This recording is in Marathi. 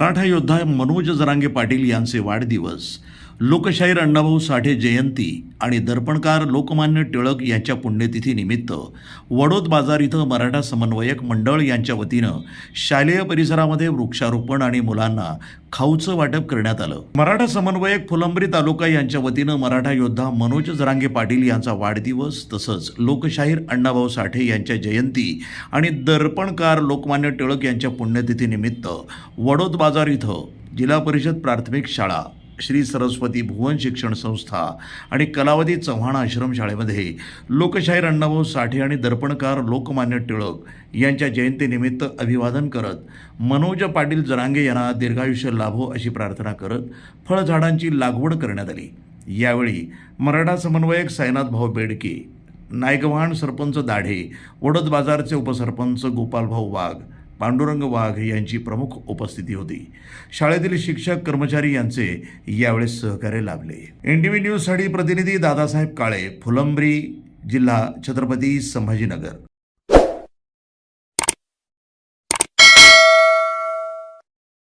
मराठा योद्धा मनोज जरांगे पाटील यांचे वाढदिवस. लोकशाहीर अण्णाभाऊ साठे जयंती आणि दर्पणकार लोकमान्य टिळक यांच्या पुण्यतिथीनिमित्त वडोद बाजार इथं मराठा समन्वयक मंडळ यांच्या वतीनं शालेय परिसरामध्ये वृक्षारोपण आणि मुलांना खाऊचं वाटप करण्यात आलं. मराठा समन्वयक फुलंब्री तालुका यांच्या वतीनं मराठा योद्धा मनोज जरांगे पाटील यांचा वाढदिवस तसंच लोकशाहीर अण्णाभाऊ साठे यांच्या जयंती आणि दर्पणकार लोकमान्य टिळक यांच्या पुण्यतिथीनिमित्त वडोद बाजार इथं जिल्हा परिषद प्राथमिक शाळा श्री सरस्वती भुवन शिक्षण संस्था आणि कलावती चव्हाण आश्रमशाळेमध्ये लोकशाहीर अण्णाभाऊ साठे आणि दर्पणकार लोकमान्य टिळक यांच्या जयंतीनिमित्त अभिवादन करत मनोज पाटील जरांगे यांना दीर्घायुष्य लाभो अशी प्रार्थना करत फळझाडांची लागवड करण्यात आली. यावेळी मराठा समन्वयक साईनाथ भाऊ बेडके नायगव्हाण सरपंच दाढे वडद बाजारचे उपसरपंच गोपालभाऊ वाघ पांडुरंग वाघ यांची प्रमुख उपस्थिती होती. शाळेतील शिक्षक कर्मचारी यांचे यावेळेस सहकार्य लाभले. एनडीव्ही न्यूजसाठी प्रतिनिधी दादासाहेब काळे फुलंब्री जिल्हा छत्रपती संभाजीनगर.